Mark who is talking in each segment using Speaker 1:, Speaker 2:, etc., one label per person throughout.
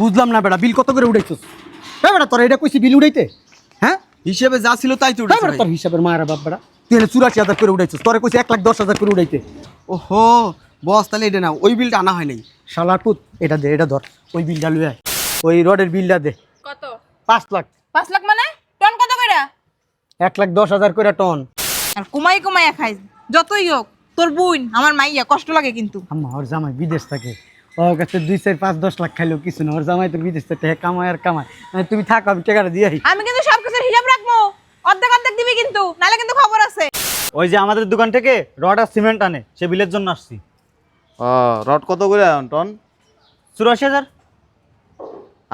Speaker 1: বুঝলাম না বেটা বিল কত করে উঠাইছস? হ্যাঁ বেটা তোর এটা কইছি বিল উঠাইতে? হ্যাঁ?
Speaker 2: হিসেবে যা ছিল তাই তো
Speaker 1: হ্যাঁ
Speaker 2: ভাই।
Speaker 1: তোর হিসাবের মায়ের বাপ বেটা। তুই এনে চুরাশি হাজার করে উঠাইছস তোরে কইছি এক লাখ দশ হাজার করে উঠাইতে।
Speaker 2: ওহো বস তাহলে এটা না ওই বিলটা আনা হয় নাই।
Speaker 1: শালার পুত এটা দে এটা ধর ওই বিলটা লুয়ে আয়। ওই রডের বিলটা দে।
Speaker 3: কত?
Speaker 1: পাঁচ লাখ।
Speaker 3: পাঁচ লাখ মানে? টন কত কইরা?
Speaker 1: এক লাখ দশ হাজার করে টন।
Speaker 3: আর কুমাই কুমাইয়া খাই যতই হোক তোর বোন আমার মাইয়া কষ্ট লাগে কিন্তু।
Speaker 1: আম্মা ওর জামাই বিদেশ থাকে। ওর কাছে দুই চার পাঁচ দশ লাখ খাইলেও কিছু না। ওর জামাই তো বিদেশ থেকে কামায় আর কামায়। মানে তুমি থাকো আমি টাকাটা দিয়ে
Speaker 3: আমি কিন্তু সব কিছুর হিসাব রাখব। অর্ধেক অর্ধেক দিবি কিন্তু নালে কিন্তু খবর আছে।
Speaker 4: ওই যে আমাদের দোকান থেকে রড আর সিমেন্ট আনে সে বিলের জন্য আসছি।
Speaker 5: রড কত করে টন?
Speaker 4: চুরাশি হাজার।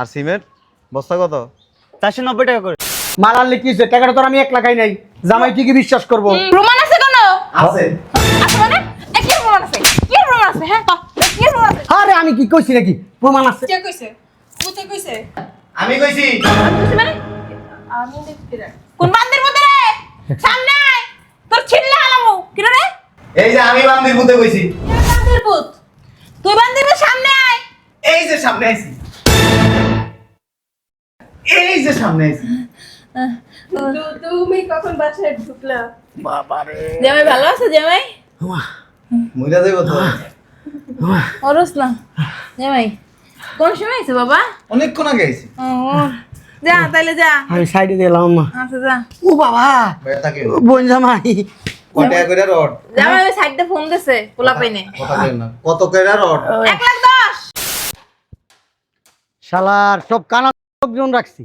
Speaker 5: আর সিমেন্ট? বস্তা কত?
Speaker 4: চারশো নব্বই টাকা করে।
Speaker 1: মাল আনলে কি হয়েছে? টাকাটা তোর আমি এক লাখাই নাই। জামাই ঠিকই বিশ্বাস করব?
Speaker 3: প্রমাণ আছে কেন?
Speaker 5: আছে।
Speaker 3: আছে মানে কি প্রমাণ আছে? কি প্রমাণ আছে হ্যাঁ?
Speaker 1: আরে আমি কি কইছি নাকি? প্রমাণ আছে।
Speaker 3: কে কইছে? পুতে কইছে?
Speaker 5: আমি কইছি।
Speaker 3: আমি কইছি মানে? আমি দেখতে রে কোন বান্দির মধ্যে রে? সামনে আয়। তোর ছিল্লা আলামু কি রে?
Speaker 5: এই যে আমি বান্দির পুতে কইছি।
Speaker 3: বান্দির পুত? তুই বান্দির সামনে আয়।
Speaker 5: এই যে সামনে আইছি। এই যে সামনে আইছি।
Speaker 3: তুমি কখন বাসায় ঢুকলা? বাবারে। জামাই ভালো আছে জামাই?
Speaker 5: মইরা যাইব তো।
Speaker 3: অরস না। কোন সময় আছে বাবা?
Speaker 5: অনেকক্ষণ আগে আইছি।
Speaker 3: যা তাইলে যা।
Speaker 1: আমি সাইডে দিলাম আম্মা
Speaker 3: আচ্ছা যা।
Speaker 1: ও বাবা বোন জামাই।
Speaker 5: কত টাকা রড?
Speaker 3: জামাই ওই সাইডে ফোন দিছে পোলা পাইনে।
Speaker 5: কত করে না। কত করে রড?
Speaker 3: এক লাখ দশ।
Speaker 1: শালার সব কানা লোকজন রাখছি।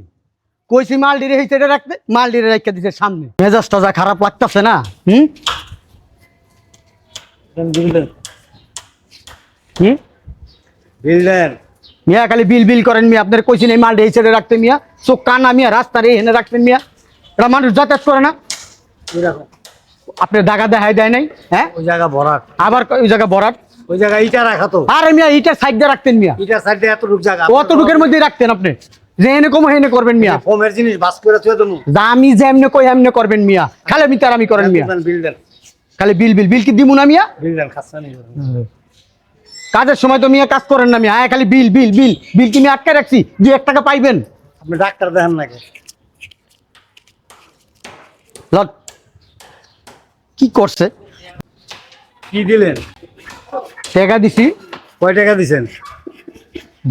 Speaker 1: কইছি মাল ডিরে হইতে এটা রাখতে। মাল ডিরে রাখতে দিছে সামনে। মেজাজটা যা খারাপ লাগতেছে না হুম? কি?
Speaker 4: বিল্ডার।
Speaker 1: মিয়া খালি বিল বিল করেন মিয়া আপনার কইছি এই মাল এই সাইডে রাখতে মিয়া। চোখ কানা মিয়া রাস্তার এই হেনে রাখতেন মিয়া। এটা মানুষ যাতায়াত করে না। আপনার দাগা দেখাই দেয় নাই হ্যাঁ?
Speaker 4: ওই জায়গা ভরাট।
Speaker 1: আবার ওই জায়গা বরাট
Speaker 4: ওই জায়গা ইটা রাখা তো।
Speaker 1: আরে মিয়া ইটার সাইড দিয়ে রাখতেন মিয়া।
Speaker 4: সাইডে জায়গা।
Speaker 1: অতটুকের মধ্যে রাখতেন আপনি। যে এনে কম হেনে করবেন মিয়া।
Speaker 4: ফোমের জিনিস বাস করে থুয়ে দেবো।
Speaker 1: দামি যে এমনি কই এমনি করবেন মিয়া। খালি আমি তার আমি করেন মিয়া। খালি বিল বিল বিল কি দিমু না মিয়া?
Speaker 4: বিল্ডার খাসা নেই
Speaker 1: কাজের সময় তো মিয়া কাজ করেন না মিয়া। হ্যাঁ খালি বিল বিল বিল। বিল কি মিয়া আটকে রাখছি। যে এক টাকা পাইবেন।
Speaker 4: আপনি ডাক্তার দেখেন নাকি?
Speaker 1: লট। কি করছে?
Speaker 4: কি দিলেন?
Speaker 1: টাকা দিছি।
Speaker 4: কয় টাকা দিছেন?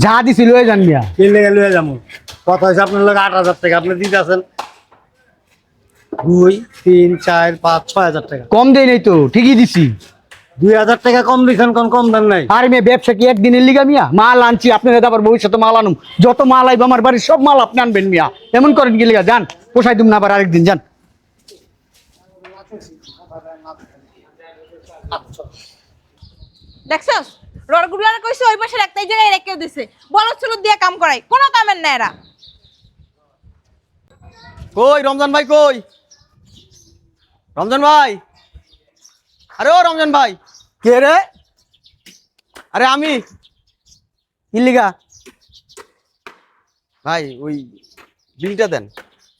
Speaker 1: যা দিছি লয়ে যান মিয়া।
Speaker 4: তিন লেগে লুয়ে যাব। কত হয়েছে আপনার লোক আট হাজার টাকা। আপনি দিতে আছেন? দুই তিন চার পাঁচ ছয় হাজার টাকা।
Speaker 1: কম দেয় নাই তো। ঠিকই দিছি।
Speaker 4: দুই হাজার টাকা কম দিচ্ছেন কোন কম দেন নাই।
Speaker 1: আর মেয়ে ব্যবসা কি একদিনের লিগা মিয়া? মাল আনছি আপনার আবার ভবিষ্যতে মাল আনুম। যত মাল আইব আমার বাড়ির সব মাল আপনি আনবেন মিয়া। এমন করেন কি লিগা? যান পোষাই দিম না আবার আরেকদিন যান।
Speaker 3: দেখছস? রডগুলার কইছে ওই পাশে একটাই জায়গায় রেখে দিছে। বলদ চলদ দিয়ে কাম করাই কোনো কামের না এরা।
Speaker 2: কই রমজান ভাই কই? রমজান ভাই? আরে ও রমজান ভাই।
Speaker 1: কে রে?
Speaker 2: আরে আমি।
Speaker 1: কি লিগা?
Speaker 2: ভাই ওই বিলটা দেন।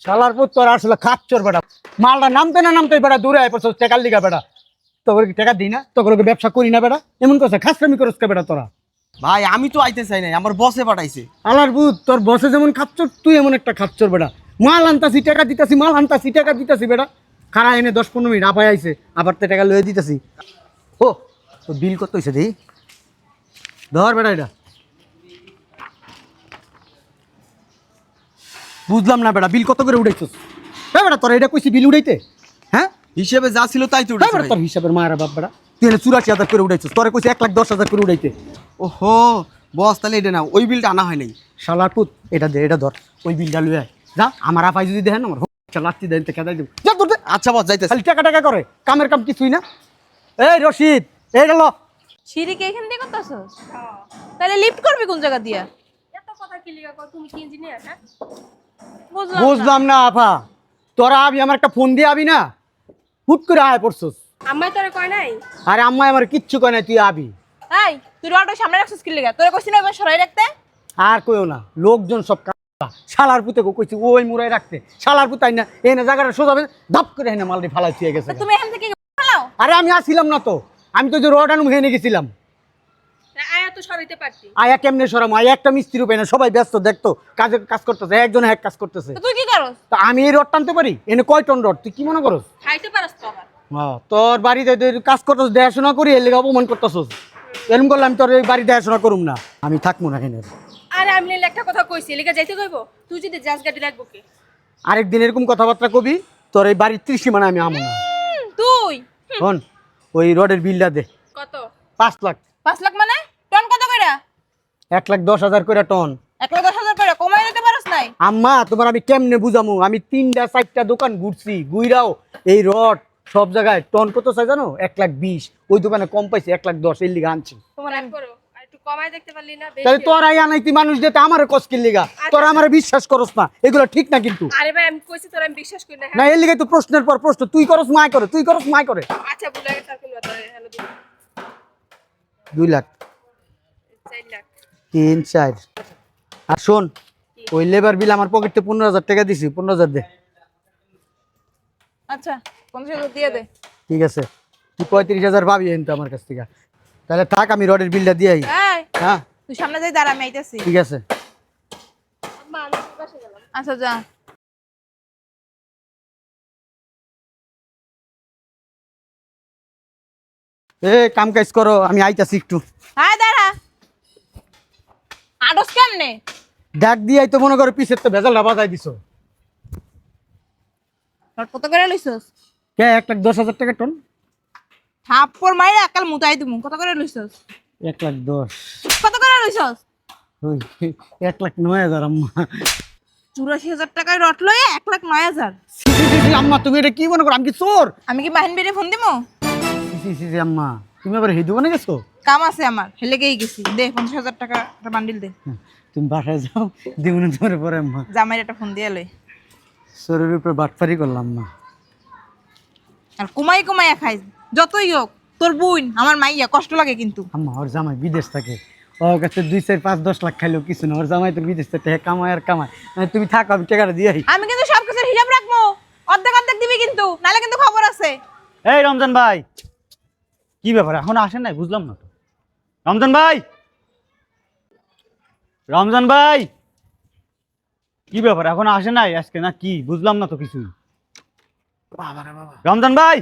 Speaker 1: শালার পুত তোর আসলে খাচ্চর বেটা। মালটা নামতে না নামতে বেটা দূরে আয় পড়ছো টাকার লিগা বেটা। তোকে কি টাকা দিই না? তোকে ব্যবসা করি না বেটা? এমন করছে খাসরামি করছ কে বেটা তোরা?
Speaker 2: ভাই আমি তো আইতে চাই নাই আমার বসে পাঠাইছে।
Speaker 1: আলার বুত তোর বসে যেমন খাচ্চর তুই এমন একটা খাচ্চর বেটা। মাল আনতাছি টাকা দিতাছি মাল আনতাছি টাকা দিতাছি বেটা। খানা এনে দশ পনেরো মিনিট আপায় আইছে? আবার তো টাকা লয়ে দিতেছি। ও তো বিল কত হয়েছে দি ধর বেটা এটা। বুঝলাম না বেটা বিল কত করে উঠাইছস? হ্যাঁ বেটা তোর এটা কইছি বিল উঠাইতে? হ্যাঁ?
Speaker 2: হিসেবে যা ছিল তাই তো
Speaker 1: হ্যাঁ বেটা তোর হিসাবের মায়ের বাপ বেটা। তুই এনে চুরাশি হাজার করে উঠাইছস তোরে কইছি এক লাখ দশ হাজার করে উঠাইতে।
Speaker 2: ওহো বস তাহলে এটা না ওই বিলটা আনা হয় নাই।
Speaker 1: শালার পুত এটা দে এটা ধর। ওই বিলটা লুয়ে আয়। যা আমার আপাই যদি দেখেন আমার দেন যা
Speaker 2: আচ্ছা বস যাইতেছে।
Speaker 1: খালি টাকা টাকা করে কামের কাম কিছুই না। এই রশিদ এই গেল
Speaker 3: সিঁড়িকে এখান দিয়ে করতেছস তাহলে লিফট করবি কোন জায়গা দিয়া?
Speaker 6: এত কথা কি লিগা কও, তুমি কি ইঞ্জিনিয়ার হ্যাঁ?
Speaker 3: বুঝলাম না।
Speaker 1: বুঝলাম না আপা তোরা আবি আমার একটা ফোন দিয়ে আবি না? হুট করে আয় পড়ছস।
Speaker 6: আম্মাই তোরে কয় নাই?
Speaker 1: আরে আম্মা আমার কিচ্ছু কয় না তুই আবি।
Speaker 3: এই তুই সামনে রাখছিস কি লেগা? তোরে কইছিস না সরাই রাখতে?
Speaker 1: আর কইও না লোকজন সব। শালার পুতে কইছি ওই মুড়াই রাখতে। শালার পুতাই না এই না জায়গাটা সোজা হবে, ধাপ করে মালটি ফালাই থুয়ে গেছে।
Speaker 3: তুমি এখান থেকে ফেলাও?
Speaker 1: আরে আমি আসছিলাম না তো। আমি তো যে রড আনুম হেনে গেছিলাম।
Speaker 6: আয়া তো সরাইতে পারতি।
Speaker 1: আয়া কেমনে সরাম? আয়া একটা মিস্ত্রি না সবাই ব্যস্ত দেখতো কাজে কাজ করতেছে একজন এক কাজ করতেছে।
Speaker 3: তুই কি করস?
Speaker 1: তা আমি এই রড টানতে পারি? এনে কয় টন রড? তুই কি মনে করস?
Speaker 6: খাইতে পারস তো আবার।
Speaker 1: তোর বাড়িতে কাজ করতেছ দেখাশোনা করি এর লেগে অপমান করতেছস। এরকম করলে আমি তোর এই বাড়ি দেখাশোনা করুম না। আমি থাকব না এখানে
Speaker 6: আরে আমি একটা কথা কইছি যাইতে কইব? তুই যদি যাস গাড়ি লাগবো কে?
Speaker 1: আরেকদিন এরকম কথাবার্তা কবি তোর এই বাড়ির মানে আমি আমো না।
Speaker 3: তুই?
Speaker 1: শোন ওই রডের বিলটা দে।
Speaker 6: কত?
Speaker 1: পাঁচ লাখ।
Speaker 3: পাঁচ লাখ মানে? টন কত কইরা?
Speaker 1: এক লাখ দশ হাজার করে টন।
Speaker 3: এক লাখ দশ হাজার কইরা কমাই পারস নাই?
Speaker 1: আম্মা তোমার আমি কেমনে বুঝামু? আমি তিনটা চারটা দোকান ঘুরছি গুইরাও এই রড সব জায়গায়। টন কত চাই জানো? এক লাখ বিশ। ওই দোকানে কম পাইছি এক লাখ দশ এর লিগে আনছি।
Speaker 3: তোমার
Speaker 6: করো। আর দেখতে পারলি না
Speaker 1: তাহলে তোর আই আনাইতি মানুষ যেতে আমার কষ্টের লিগা? তোর আমার বিশ্বাস করস না এগুলো ঠিক না কিন্তু।
Speaker 6: আরে ভাই আমি কইছি তোর আমি বিশ্বাস করি না
Speaker 1: না এর লিগে তো প্রশ্নের পর প্রশ্ন তুই করস মায় করে তুই করস মায় করে।
Speaker 6: হ্যাঁ আচ্ছা ভুলে গেছে হ্যালো দিদি।
Speaker 1: দুই লাখ।
Speaker 6: চার লাখ।
Speaker 1: তিন চার। আর শোন ওই লেবার বিল আমার পকেটে পনেরো হাজার টাকা দিছি পনেরো হাজার দে।
Speaker 3: আচ্ছা পঞ্চাশ হাজার দিয়ে দে।
Speaker 1: ঠিক আছে। তুই পঁয়ত্রিশ হাজার পাবি কিন্তু আমার কাছ থেকে। তাহলে থাক আমি রডের বিলটা দিয়ে আই।
Speaker 3: এই
Speaker 1: হ্যাঁ।
Speaker 3: তুই সামনে যাই দাঁড়া আমি আইতাছি।
Speaker 1: ঠিক আছে।
Speaker 6: মা আমি তোর পাশে গেলাম।
Speaker 3: আচ্ছা যা।
Speaker 1: এ কাম কাজ করো আমি আইতাছি একটু।
Speaker 3: হ্যাঁ দাঁড়া। আডস কেমনে?
Speaker 1: ডাক দিয়ে তো মনে করো পিছের তো ভেজালটা বাজাই দিছো।
Speaker 3: কত করে লইছস?
Speaker 1: কে এক লাখ দশ হাজার টাকা টন?
Speaker 3: থাপ্পড় মাইরা একাল মুতাই দিমু কত করে লইছস?
Speaker 1: এক লাখ দশ।
Speaker 3: কত করে লইছস
Speaker 1: ওই এক লাখ নয় হাজার আম্মা।
Speaker 3: চুরাশি হাজার টাকায় রড লয়ে এক লাখ নয় হাজার।
Speaker 1: আম্মা তুমি এটা কি মনে করো? আমি কি চোর?
Speaker 3: আমি কি বাহিন বেড়ে ফোন দিমু?
Speaker 1: ছি, আম্মা তুমি আবার এই দোকানে গেছো?
Speaker 3: কাম আছে আমার হেলে গেই গেছি। দে পঞ্চাশ হাজার টাকা একটা বান্ডিল দে।
Speaker 1: হ্যাঁ, তুমি বাসায় যাও দিগুনে ধরে পরে আম্মা।
Speaker 3: জামাইয়ের একটা ফোন দিয়ে লই।
Speaker 1: চোরের উপরে বাটফারি করলাম মা
Speaker 3: আর কুমাই কুমাইয়া খাই যতই হোক। তোর বোন আমার মাইয়া কষ্ট লাগে কিন্তু।
Speaker 1: আম্মা ওর জামাই বিদেশ থাকে। ওর কাছে দুই চার পাঁচ দশ লাখ খাইলেও কিছু না। ওর জামাই তো বিদেশ থেকে কামায় আর কামায়। মানে তুমি থাকো আমি টাকাটা দিয়ে আই।
Speaker 3: আমি কিন্তু সব কিছুর হিসাব রাখব। অর্ধেক অর্ধেক দিবি কিন্তু নালে কিন্তু খবর আছে।
Speaker 4: এই রমজান ভাই কি ব্যাপার? এখন আসেন নাই? বুঝলাম না তো। রমজান ভাই! রমজান ভাই! কি ব্যাপার? এখন আসে নাই? আজকে না কি? বুঝলাম না তো কিছুই। রমজান ভাই!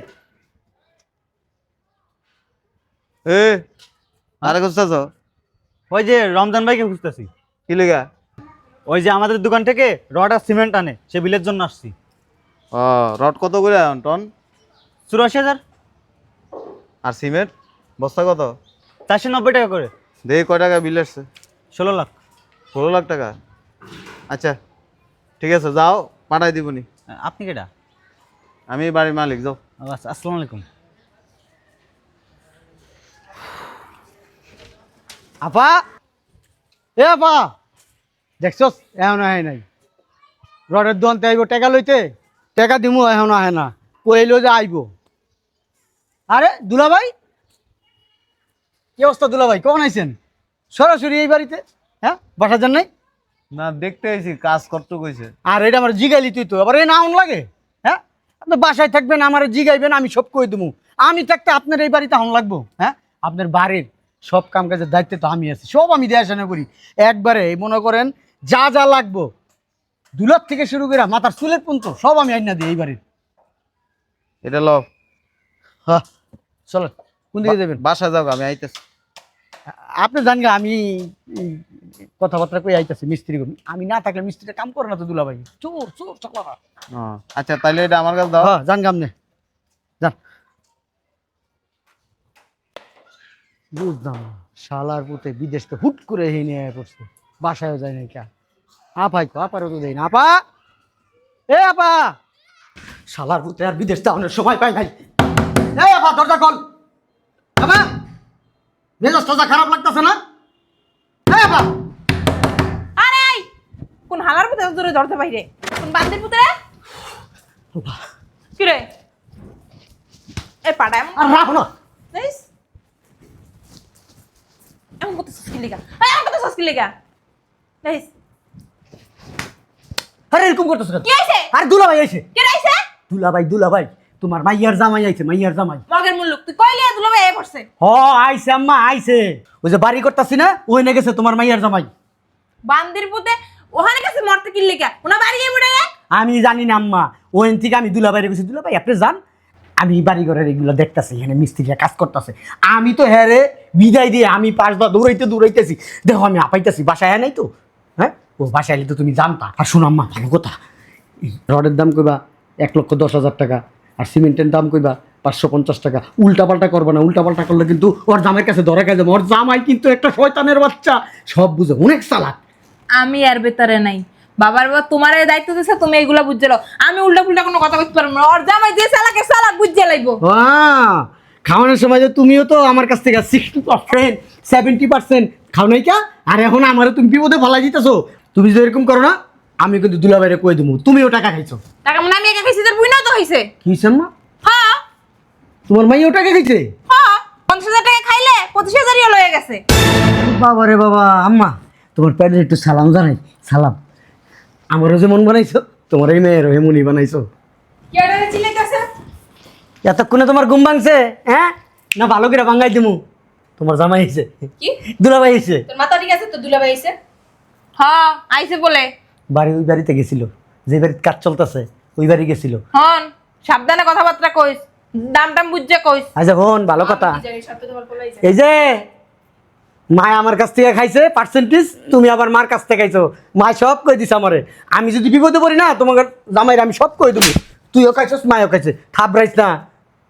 Speaker 5: এ। আরে কোথাছ
Speaker 4: ওই যে রমজান ভাইকে খুঁজতেছি।
Speaker 5: কি লেগা?
Speaker 4: ওই যে আমাদের দোকান থেকে রড আর সিমেন্ট আনে সে বিলের জন্য আসছি।
Speaker 5: ও রড কত করে টন?
Speaker 4: চুরাশি হাজার।
Speaker 5: আর সিমেন্ট? বস্তা কত?
Speaker 4: চারশো নব্বই টাকা করে।
Speaker 5: দেখি কয় টাকা বিল আসছে?
Speaker 4: ষোলো লাখ।
Speaker 5: ষোলো লাখ টাকা? আচ্ছা ঠিক আছে যাও পাঠাই দিবনি।
Speaker 4: আপনি কেটা
Speaker 5: আমি বাড়ির মালিক যাও।
Speaker 4: আচ্ছা আসসালামু আলাইকুম।
Speaker 1: আপা? এ আপা! দেখছস? এখন আহে নাই। রডের দোকানতে আইব টাকা লইতে? টাকা দিমু এখন আহে না। কইলো যে আইব। আরে দুলাভাই? কি অবস্থা দুলাভাই? কখন আইছেন? সরাসরি এই বাড়িতে? হ্যাঁ? বাসা যান নাই?
Speaker 5: না দেখতে আইছি কাজ করতে কইছে।
Speaker 1: আর এটা আমার জিগাইলি তুই তো। আবার এই নাউন লাগে? হ্যাঁ? আপনি বাসায় থাকবেন আমার জিগাইবেন আমি সব কই দেবো আমি থাকতে আপনার এই বাড়িতে হন লাগবো হ্যাঁ? আপনার বাড়ির সব কাম কাজের দায়িত্বে তো আমি আছি সব আমি দেখাশোনা করি। একবারে মনে করেন যা যা লাগবো দুলার থেকে শুরু করে মাথার চুলের পর্যন্ত সব আমি আইনা দিই এইবারে।
Speaker 5: এটা ল
Speaker 1: হ্যাঁ চলো কোন দিকে যাবেন?
Speaker 5: বাসা যাও আমি আইতেছি।
Speaker 1: আপনি জান আমি কথাবার্তা কই আইতাছি মিস্ত্রি করি। আমি না থাকলে মিস্ত্রিটা কাম করে না তো দুলাভাই। চোর চোর চকলা
Speaker 5: আচ্ছা তাহলে এটা আমার কাছে দাও।
Speaker 1: হ্যাঁ যান গামনে যান বুঝলাম না। শালার পুতে বিদেশকে হুট করে এই নিয়ে পড়ছে বাসায়ও যায় না কে? আপাই কো আপারও তো দেয় না। আপা! এ আপা! শালার পুতে আর বিদেশ যাওয়ানোর সময় পাই নাই। এই আপা দরজা কল আপা! মেজাজ টাজা খারাপ লাগতেছে না? এই আপা!
Speaker 3: আরে কোন হালার পুতে দূরে ধরতে বাইরে? কোন বান্দির পুতে? কি রে এ পাড়া এমন
Speaker 1: আর রাখো না।
Speaker 3: এমন কত সস্কি লেগা এমন কত সস্কি লেগা দেখিস
Speaker 1: আরে এরকম করতেছ কেন?
Speaker 3: কি হয়েছে?
Speaker 1: আর দুলাভাই আইছে
Speaker 3: কে রাইছে
Speaker 1: দুলাভাই দুলাভাই তোমার মাইয়ার জামাই আইছে মাইয়ার জামাই।
Speaker 3: মগের মুল্লুক তুই কইলি দুলো ভাই এ পড়ছে
Speaker 1: হ আইছে আম্মা আইছে। ওই যে বাড়ি করতাছি না ওই না গেছে তোমার মাইয়ার জামাই।
Speaker 3: বান্দির পুতে ওখানে গেছে মরতে কিনলি কে ওনা বাড়ি গিয়ে বুড়ে
Speaker 1: আমি জানি না আম্মা ওই থেকে আমি দুলা বাইরে গেছি দুলা ভাই আপনি যান আমি বাড়ি ঘরের এগুলো দেখতাছি, এখানে মিস্ত্রিরা কাজ করতেছে। আমি তো হ্যাঁ রে, বিদায় দিয়ে আমি পাশ বা দৌড়াইতে দৌড়াইতেছি। দেখো আমি আপাইতেছি বাসায় হ্যাঁ নাই তো? হ্যাঁ? ও বাসায় এলে তো তুমি জানতা, আর শোনো আম্মা, ভালো কথা। রডের দাম কইবা এক লক্ষ দশ হাজার টাকা, আর সিমেন্টের দাম কইবা পাঁচশো পঞ্চাশ টাকা। উল্টা পাল্টা করবা না উল্টা পাল্টা করলে কিন্তু ওর জামের কাছে খাই যাবে। ওর জামাই কিন্তু একটা শয়তানের বাচ্চা। সব বুঝে, অনেক চালাক।
Speaker 3: আমি আর বেতারে নাই। বাবার বাবা তোমার দায়িত্ব দিছে তুমি এইগুলা বুঝছে লও। আমি উল্টা পুল্টা কোনো কথা বলতে পারব না। ওর জামাই যে সালাকে সালাক বুঝছে লাইবো।
Speaker 1: খাওয়ানোর সময় যে তুমিও তো আমার কাছ থেকে সিক্সটি পার্সেন্ট সেভেন্টি পার্সেন্ট খাও নাই কা? আর এখন আমারও তুমি বিপদে ফলাই দিতেছো। তুমি যদি এরকম করো না আমি কিন্তু দুলা বাইরে কয়ে দেবো তুমিও টাকা খাইছো।
Speaker 3: টাকা মানে আমি একা খাইছি তোর তো হইছে।
Speaker 1: কি
Speaker 3: হ্যাঁ।
Speaker 1: তোমার মাইও টাকা খাইছে?
Speaker 3: হ্যাঁ পঞ্চাশ হাজার টাকা খাইলে পঁচিশ হাজারই লয়ে গেছে।
Speaker 1: বাবা রে বাবা আম্মা তোমার প্যারের একটু সালাম জানাই সালাম। আমারও যেমন বানাইছো তোমার এই মেয়েরও এমনই বানাইছো। এতক্ষণে তোমার ঘুম ভাঙছে হ্যাঁ? না ভালো করে ভাঙ্গাই দিমু। তোমার জামাই এসে।
Speaker 6: কি?
Speaker 1: দুলাভাই এসে।
Speaker 6: তোর মাথা ঠিক আছে তো দুলাভাই এসে?
Speaker 3: হ্যাঁ আইছে বলে।
Speaker 1: বাড়ি ওই বাড়িতে গেছিল। যে বাড়িতে কাজ চলতেছে ওই বাড়ি গেছিল।
Speaker 3: হন সাবধানে কথাবার্তা কইস দাম টাম বুঝছে কইস।
Speaker 1: আচ্ছা বোন ভালো কথা। এই যে মায় আমার কাছ থেকে খাইছে পার্সেন্টেজ তুমি আবার মার কাছ থেকে খাইছো। মায় সব কই দিছে আমারে। আমি যদি বিপদে পড়ি না তোমাকে জামাইরে আমি সব কই দেবো। তুইও খাইছস মায়ও খাইছে। থাবরাইস না।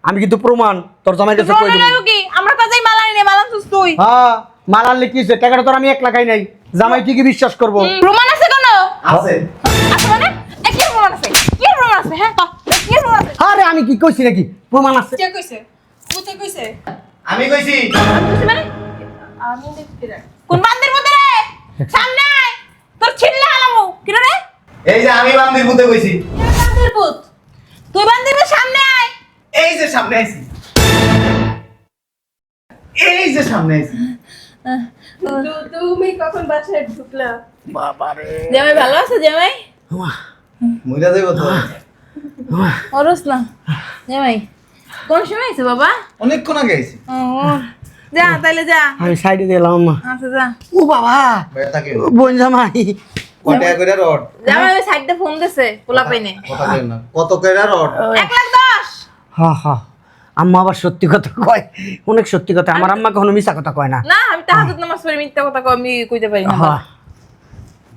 Speaker 1: আমি কিন্তু প্রমাণ তোর জামাই কাছে কই দেবো।
Speaker 3: কি? আমরা তো যাই মালানি নে মালান তুই তুই।
Speaker 1: হ্যাঁ মাল আনলে কি হইছে? টাকাটা তোর আমি এক লাখাই নাই। জামাই ঠিকই বিশ্বাস করব।
Speaker 3: প্রমাণ আছে কেন?
Speaker 5: আছে।
Speaker 3: আছে মানে? এ, কি প্রমাণ আছে? কি প্রমাণ আছে? হ্যাঁ ক, কি প্রমাণ আছে?
Speaker 1: আরে আমি কি কইছি নাকি? প্রমাণ আছে।
Speaker 6: কে কইছে? পুতে কইছে?
Speaker 5: আমি কইছি।
Speaker 3: আমি বুঝছি মানে?
Speaker 6: আমি দেখতে রে
Speaker 3: কোন বান্দির মধ্যে রে? সামনে আয়। তোর ছিল্লা হালামু। কি রে?
Speaker 5: এই যে আমি বান্দির পুতে কইছি
Speaker 3: বান্দির পুত তুই বান্দির সামনে আয়।
Speaker 5: এই যে সামনে আইছি। এই যে সামনে আইছি।
Speaker 6: তুমি কখন বাসায় ঢুকলা?
Speaker 3: জামাই ভালো আছে জামাই?
Speaker 5: মইরা যাইব তো।
Speaker 3: অরস না। জামাই কোন সময় আছে বাবা?
Speaker 5: অনেকক্ষণ আগে আইছি।
Speaker 3: ও। যা তাইলে যা।
Speaker 1: আমি সাইডে দিলাম আম্মা।
Speaker 3: আচ্ছা যা।
Speaker 1: ও বাবা বোন জামাই।
Speaker 5: কত টাকা রড?
Speaker 3: জামাই ওই সাইডে ফোন দিছে পোলা পাইনে
Speaker 5: কথা কই না। কত করে রড?
Speaker 3: এক লাখ দশ।
Speaker 1: হা হা। আম্মা আবার সত্যি কথা কয়। অনেক সত্যি কথা। আমার আম্মা কখনো মিশা কথা কয় না।
Speaker 3: না আমি তাহাজুদ নামাজ পড়ি মিথ্যা কথা কই আমি কইতে পারি না।
Speaker 1: হা।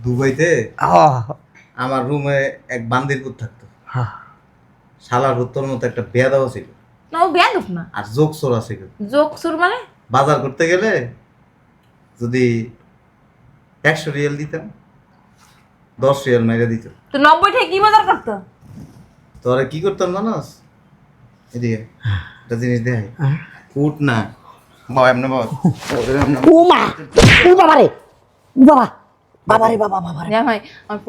Speaker 5: দুবাইতে?
Speaker 1: হা।
Speaker 5: আমার রুমে এক বান্দির পুত থাকতো।
Speaker 1: হা।
Speaker 5: শালার হুত্তর মতো একটা বেয়াদাও ছিল।
Speaker 3: না ও বেয়াদব না।
Speaker 5: আর চোর আছে
Speaker 3: যোগ মানে?
Speaker 5: বাজার করতে গেলে যদি একশো রিয়েল দিতাম দশ রিয়েল মেরে দিত।
Speaker 3: তো নব্বই কি বাজার করতো?
Speaker 5: তোরা কি করতাম জানাস? এদিকে একটা জিনিস দেখাই। উঠ না। বাবা এমনি বাবা।
Speaker 1: বাবা রে বাবা। বাবা। রে বাবা বাবা রে
Speaker 3: জামাই আমার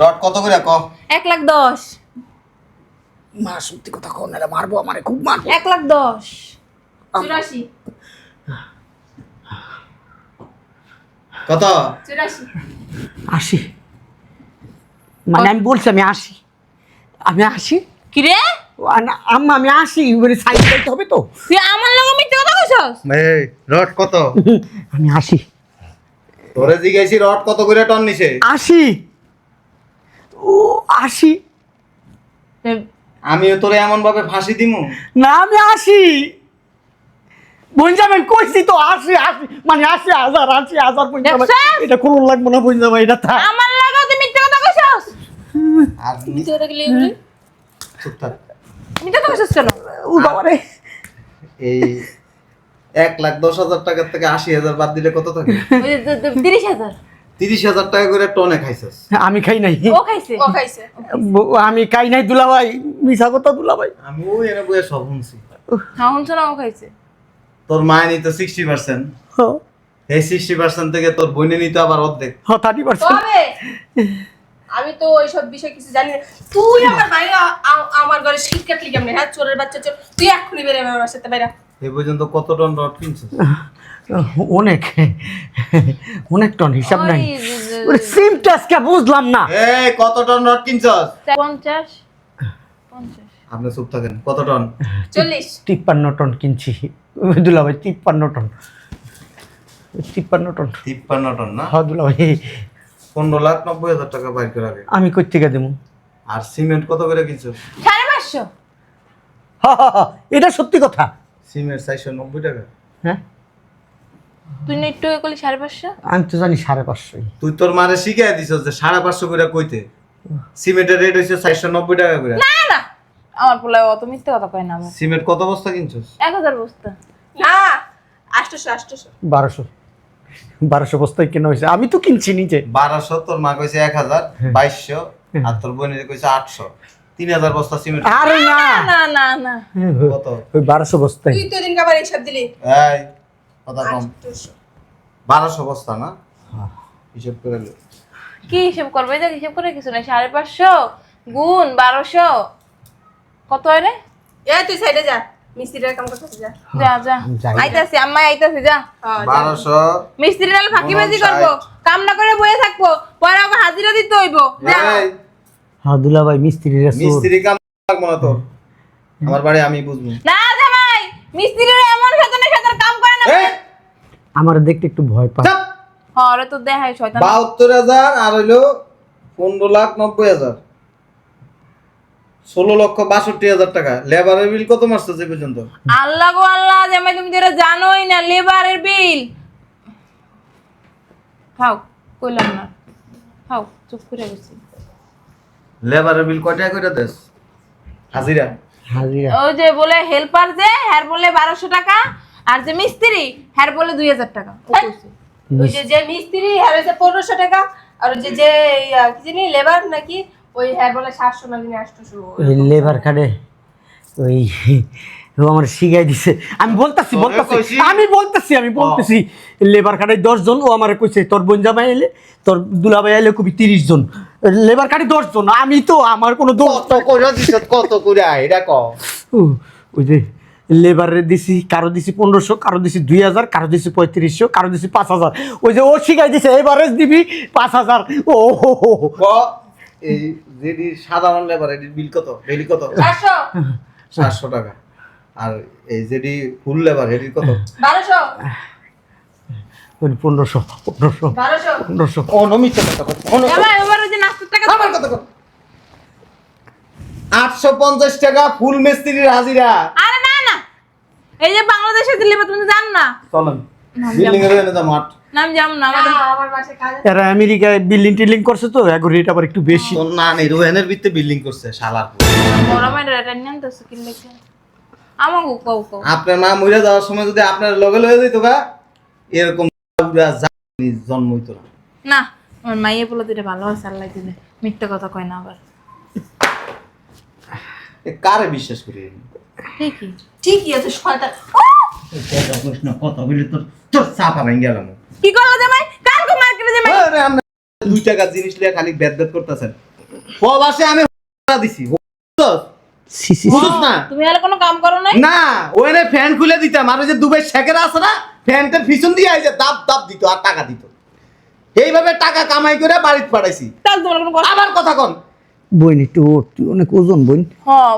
Speaker 5: রড কত করে ক?
Speaker 3: এক লাখ দশ।
Speaker 1: মা সত্যি কথা না মারবো আমারে খুব মারবো।
Speaker 3: এক লাখ দশ।
Speaker 6: চুরাশি।
Speaker 5: কত?
Speaker 6: চুরাশি।
Speaker 1: আসি মানে আমি বলছি আমি আসি আমি আসি
Speaker 3: কি রে?
Speaker 1: আম্মা আমি আসি মানে সাইড যাইতে হবে তো।
Speaker 3: তুই আমার লগে মিথ্যা কথা কইছস?
Speaker 5: এই রড কত?
Speaker 1: আমি আসি
Speaker 5: তোরে জিজ্ঞাসি রড কত করে টন নিছে?
Speaker 1: আসি ও আসি
Speaker 5: আমিও তোরে এমন ভাবে ফাঁসি দিমু?
Speaker 1: না আমি আসি কইছি তো আসি আসি মানে আসি হাজার আসি হাজার এটা কোনো লাগবো না এটা থাক।
Speaker 3: আমার লগে তুই মিথ্যা কথা কইছস?
Speaker 5: আর
Speaker 6: মিথ্যে কথা
Speaker 5: চুপ থাক।
Speaker 3: মিথ্যা কথা কইছস কেন?
Speaker 1: ও বাবা রে
Speaker 5: এই এক লাখ দশ হাজার টাকার থেকে আশি হাজার বাদ দিলে কত থাকে?
Speaker 3: তিরিশ হাজার।
Speaker 5: তিরিশ হাজার টাকা করে টনে খাইছস।
Speaker 1: আমি খাই নাই।
Speaker 3: ও খাইছে?
Speaker 6: ও খাইছে।
Speaker 1: আমি খাই নাই দুলাভাই মিশা কথা দুলাভাই।
Speaker 5: আমি ওই এনে বইয়ে সব শুনছি।
Speaker 3: হ্যাঁ শুনছো না ও খাইছে?
Speaker 5: তোর মায় নিত সিক্সটি পার্সেন্ট এই সিক্সটি পার্সেন্ট থেকে তোর বোনে নিত আবার অর্ধেক।
Speaker 1: থার্টি পার্সেন্ট
Speaker 6: আমি তো ওইসব বিষয় কিছু জানি না। তুই আমার বাইরে আ- আমার ঘরে শীত কাটলি কেমনে হ্যাঁ চোরের বাচ্চা চোর। তুই এক্ষুনি বেরে আমার সাথে বাইরে।
Speaker 5: এই পর্যন্ত কত টন রড কিনছিস?
Speaker 1: অনেক। অনেক টন হিসাব নাই। ওরে সিম টাস্কা বুঝলাম না।
Speaker 5: এই কত টন রড কিনছস?
Speaker 3: পঞ্চাশ। পঞ্চাশ।
Speaker 5: আপনি চুপ থাকেন। কত টন?
Speaker 6: চল্লিশ।
Speaker 1: তিপ্পান্ন টন কিনছি। দুলা ভাই তিপ্পান্ন টন। তিপ্পান্ন টন।
Speaker 5: তিপ্পান্ন টন না?
Speaker 1: হ্যাঁ দুলা ভাই
Speaker 5: পনেরো লাখ নব্বই হাজার টাকা বাইর করে আগে।
Speaker 1: আমি কই থেকে দেবো?
Speaker 5: আর সিমেন্ট কত করে কিনছো?
Speaker 3: সাড়ে পাঁচশো।
Speaker 1: হা হা হা এটা সত্যি কথা।
Speaker 5: সিমেন্ট চারশো নব্বই টাকা।
Speaker 1: হ্যাঁ?
Speaker 3: তুই না একটু করলি সাড়ে পাঁচশো?
Speaker 1: আমি তো জানি সাড়ে পাঁচশোই।
Speaker 5: তুই তোর মারে শিখাই দিছ যে সাড়ে পাঁচশো করে কইতে। সিমেন্টের রেট হয়েছে চারশো নব্বই টাকা করে।
Speaker 3: না না। আমার পোলায় অত মিথ্যে কথা কয় না আমার
Speaker 5: সিমেন্ট কত বস্তা কিনছস?
Speaker 3: এক হাজার বস্তা।
Speaker 6: না আষ্টশো আষ্টশো
Speaker 1: বারোশো। বারোশো বস্তায় কেনা হয়েছে। আমি তো কিনছি নিজে।
Speaker 5: বারোশো তোর মা কইছে এক হাজার বাইশশো আর তোর বোনের কইছে আটশো। তিন হাজার বস্তা সিমেন্ট
Speaker 1: আরে না।
Speaker 3: না না না
Speaker 5: কত?
Speaker 1: ওই বারোশো বস্তায়।
Speaker 6: তুই তো দিন আবার হিসাব দিলি।
Speaker 5: এই কথা কম। বারোশো বস্তা না? হিসেব করে লে।
Speaker 3: কি হিসাব করবে? দেখ হিসাব করে কিছু নাই। সাড়ে পাঁচশো গুণ বারোশো। কত হয় রে?
Speaker 6: এ তুই সাইডে যা মিস্ত্রির কাম করতেছে যা।
Speaker 3: যা যা।
Speaker 1: যাই।
Speaker 3: আইতাছি আম্মাই আইতাছি যা।
Speaker 6: হ্যাঁ, যা।
Speaker 5: বারোশো।
Speaker 3: ফাঁকিবাজি
Speaker 5: ষাট।
Speaker 3: কাম না করে বয়ে থাকব পরে ওকে হাজিরা দিতে হইব। যা।
Speaker 1: হ্যাঁ দুলা ভাই মিস্ত্রিরা চোর।
Speaker 5: মিস্ত্রি কাম লাগবো না তোর। আমার বাড়ি আমি বুঝব।
Speaker 3: না মিস্ত্রিরা এমন কাম করে না
Speaker 5: এই,
Speaker 1: আমার দেখতে একটু ভয় পায়।
Speaker 5: চাপ।
Speaker 3: হরে তো দেখাই শয়তান।
Speaker 5: বাহাত্তর হাজার আর হইল পনেরো লাখ নব্বই হাজার। ষোলো লক্ষ বাষট্টি হাজার টাকা। লেবারের বিল কত মারছে যে পর্যন্ত?
Speaker 3: আল্লাহ গো আল্লাহ জামাই তুমি তো জানোই না লেবারের বিল খাও কইলাম না। খাও চুপ করে গেছি।
Speaker 5: লেবারের বিল কয় টাকা করে দেস? হাজিরা?
Speaker 1: হাজিরা।
Speaker 3: ওই যে বলে হেল্পার যে হ্যার বলে বারোশো টাকা আর যে মিস্ত্রি হ্যার বলে দুই হাজার টাকা।
Speaker 6: ওই যে যে মিস্ত্রি হ্যাঁ হয়েছে পনেরোশো টাকা আর ওই যে যে কি জানি লেবার নাকি ওই হ্যাঁ বলে সাতশো না দিনে আটশোশো
Speaker 1: ওই লেবার কার্ডে ওই ও আমার শিখাই দিছে। আমি বলতাছি বলতাছি আমি বলতাছি আমি বলতেছি লেবার কার্ডে দশ জন ও আমার কইছে তোর বোন জামাই এলে তোর দুলাভাই এলে খুবই তিরিশ জন। লেবার কার্ডে দশ জন আমি তো আমার কোনো দোষ
Speaker 5: কত করে দিছ কত করে এটা ক?
Speaker 1: ওই যে লেবারে দিছি কারও দিছি পনেরোশো কারও দিছি দুই হাজার কারও দিছি পঁয়ত্রিশশো কারও দিছি পাঁচ হাজার। ওই যে ও শিখাই দিছে এবারে দিবি পাঁচ হাজার। ও হো হো হো।
Speaker 5: ক? এই যেটি সাধারণ লেবার এটির বিল কত? ডেলি কত? সাতশো টাকা। আর এই যেটি ফুল লেবার এটির কত?
Speaker 6: বারোশো।
Speaker 1: পনেরোশো? পনেরোশো। পনেরোশো।
Speaker 5: অনমিত আটশো পঞ্চাশ টাকা ফুল মিস্ত্রির হাজিরা।
Speaker 3: আরে না না। এই যে বাংলাদেশে দিল্লি তুমি জানো না।
Speaker 5: চলেন। বিল্ডিং এর এনে দাম
Speaker 3: নাম জানো না
Speaker 6: না, আমার বাসায় কাজ
Speaker 1: এরা আমেরিকায় বিল্ডিং টিল্ডিং করছে তো এখন রেট আবার একটু বেশি।
Speaker 5: তোর না নেই রোহেনের ভিত্তে বিল্ডিং করছে শালার
Speaker 3: বড় মায়ের এটা নিয়ে আনতেছে কি? লেখে আমাকে কও কও।
Speaker 5: আপনার মা মরে যাওয়ার সময় যদি আপনার লগে দিত গা এরকম পুরা জানি জন্ম হইতো না।
Speaker 3: না আমার মাইয়ে বলে দিলে ভালো আছে আল্লাহ দিলে। মিথ্যে কথা কয় না আবার।
Speaker 5: কারে বিশ্বাস করি
Speaker 3: ঠিকই।
Speaker 6: ঠিকই আছে শয়তান
Speaker 5: কথা কইস না কথা বলি তোর তোর চাপা ভেঙে গেলাম
Speaker 3: কি করল জামাই? কালকে মার্কেটে জামাই?
Speaker 5: আরে আমরা দুই টাকা জিনিস লিয়ে খালি ব্যাদ ব্যাদ করতেছেন। প্রবাসে আমি দিছি। বুঝছস?
Speaker 1: সি সি
Speaker 5: বুঝছস না?
Speaker 3: তুমি আর কোনো কাম করো নাই?
Speaker 5: না ওখানে ফ্যান খুলে দিতাম। আর ওই যে দুবাই শেখের আছে না ফ্যানটার পিছন দিয়ে দাব দাব দিত আর টাকা দিত। এইভাবে টাকা কামাই করে বাড়িতে পাঠাইছি। আবার কথা কন।
Speaker 1: বইন একটু ওঠ তুই অনেক ওজন বইন।
Speaker 3: হ্যাঁ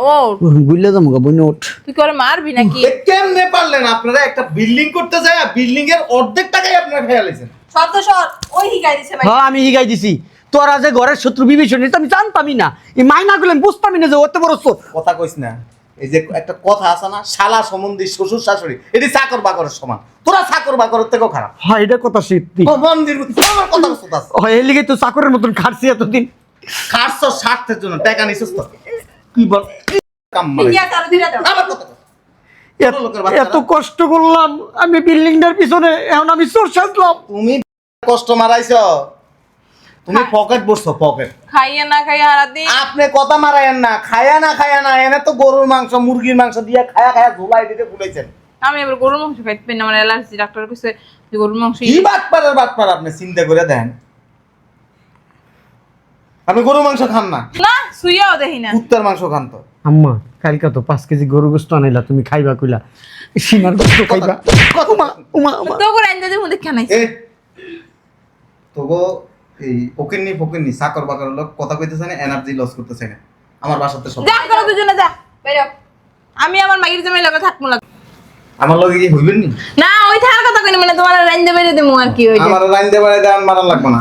Speaker 1: যাব গা বইন ওঠ
Speaker 3: তুই করে মারবি নাকি?
Speaker 5: কেমনে পারলেন আপনারা? একটা বিল্ডিং করতে যায় বিল্ডিং এর অর্ধেক টাকাই আপনারা খেয়াল
Speaker 6: শব্দ সর ওই হিগাই দিছে ভাই।
Speaker 1: হ্যাঁ আমি হিগাই দিছি। তোরা যে ঘরের শত্রু বিভীষণ এটা আমি জানতামই না। এই মাইনা গুলো আমি বুঝতামই না যে অত বড় চোর
Speaker 5: কথা কইস না এই যে একটা কথা আছে না শালা সম্বন্ধী শ্বশুর শাশুড়ি এটি চাকর বাকরের সমান। তোরা চাকর বাকরের থেকেও খারাপ।
Speaker 1: হ্যাঁ এটা কথা সত্যি।
Speaker 5: ও মন্দির আমার কথা কথা
Speaker 1: হয় এর লিগে তো চাকরের মতন খাটছি এতদিন।
Speaker 5: খাটছ স্বার্থের জন্য টাকা নিছিস তো। কি বল কাম
Speaker 6: দাও।
Speaker 5: আবার কথা
Speaker 1: এত- এত কষ্ট করলাম আমি বিল্ডিংটার পিছনে এখন আমি চোর সাজলাম।
Speaker 5: তুমি কষ্ট মারাইছ। তুমি পকেট বসছো পকেট।
Speaker 3: খাইয়ে না খাইয়ে হারা দিন
Speaker 5: আপনি কথা মারায়েন না খায়া না খায়া না এনে তো গরুর মাংস মুরগির মাংস দিয়ে খায়া খায়া ঝোলাই দিতে ফুলাইছেন
Speaker 3: আমি এবার গরুর মাংস খাইতে পারি না আমার অ্যালার্জি ডাক্তার কইছে যে গরুর মাংস
Speaker 5: কি বাটপারের বাটপার আপনি চিন্তা করে দেন। আপনি গরুর মাংস খান না।
Speaker 3: না শুইয়াও দেখি না।
Speaker 5: কুত্তার মাংস খান তো।
Speaker 1: আম্মা কালকে তো পাঁচ কেজি গরু গোস্ত আনাইলা তুমি খাইবা কইলা। সিনার গোস্ত খাইবা। উমা উমা উমা।
Speaker 3: তো করে আনতে দেখুন দেখে নাই
Speaker 5: এ তোগো এই ফকিরনি ফকিরনি চাকর বাকর লোক কথা কইতেছে না এনার্জি লস করতেছে না। আমার বাসাতে সব
Speaker 3: যা করো দুজনে যা।
Speaker 6: বেরো।
Speaker 3: আমি আমার মাগির জামাই লগে থাকব না
Speaker 5: আমার লগে কি হইবেন নি?
Speaker 3: না ওই থাকার কথা কইনি মানে তোমার রাইন্দে বেরে দেবো আর কি যে।
Speaker 5: আমার রাইন দিয়ে বাড়াইতে আমি মারা লাগবো না।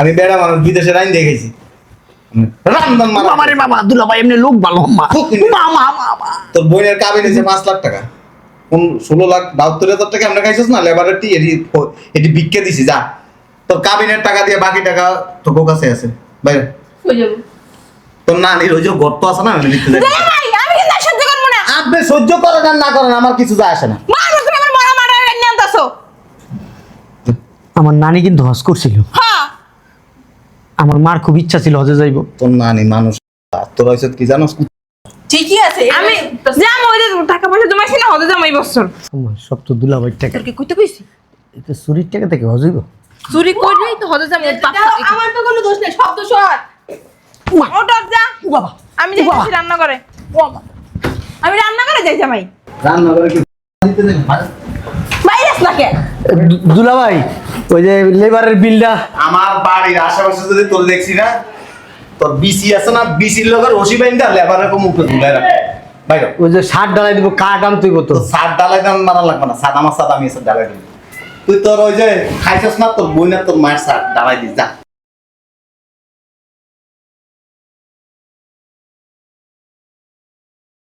Speaker 5: আমি বেড়া মানুষ বিদেশে রাইন দিয়ে গেছি রামদান মারা
Speaker 1: আমারে বাবা দুলা ভাই এমনি লোক ভালো মা। মামা মামা
Speaker 5: তোর বোনের কাবিন হয়েছে পাঁচ লাখ টাকা কোন ষোলো লাখ বাহাত্তর হাজার টাকা আমরা খাইছিস না? লেবারের এটি এটি বিক্কে দিছি যা। তোর কাবিনের টাকা দিয়ে বাকি টাকা তোর কাছে আছে। বাইরে। তোর নানির ওই যে গর্ত আছে না লিখতে
Speaker 3: সহ্য
Speaker 5: আপনি করেন আর না করেন আমার কিছু যায় আসে না।
Speaker 3: মারো আমার
Speaker 1: নানি কিন্তু হজ করছিল। আমার মার খুব ইচ্ছা ছিল হজে যাইব।
Speaker 5: তোর নানি মানুষ তোর হয়েছে কি জানোস?
Speaker 6: ঠিকই আছে
Speaker 3: আমি যাম ওই যে টাকা পয়সা জমাইছি না হতে যাম এই বছর।
Speaker 1: সব তো দুলা ভাই টাকা।
Speaker 3: তোর কি কইতে কইছি?
Speaker 1: এটা চুরির টাকা থেকে হজ হইব
Speaker 3: চুরি কইলেই তো হজে যাম
Speaker 6: আমার তো কোনো দোষ নেই সব দোষ ওর।
Speaker 3: ওটা যা।
Speaker 1: ও বাবা
Speaker 3: আমি যাইছি রান্না করে ও বাবা। আমি রান্না করে যাই জামাই।
Speaker 5: রান্না করে কি দিতে দেন?
Speaker 3: আস না কে?
Speaker 1: দুলা ভাই ওই যে লেবারের বিলটা
Speaker 5: আমার বাড়ির আশেপাশে যদি তোর দেখছি না তোর বিসি আছে না বিসির লোকের রশি বাইন্দা লেবারের কো মুখে তুলে রাখে বাইরে
Speaker 1: ওই যে সার ডালাই দিব কাঠ আনতে হইব তো?
Speaker 5: সার ডালাই দাম মারা লাগবে না সাদ আমার সাদ আমি সাত ডালাই দিব। তুই তোর ওই যে খাইছিস না তোর বইনার তোর মায়ের সার ডালাই দিস যা।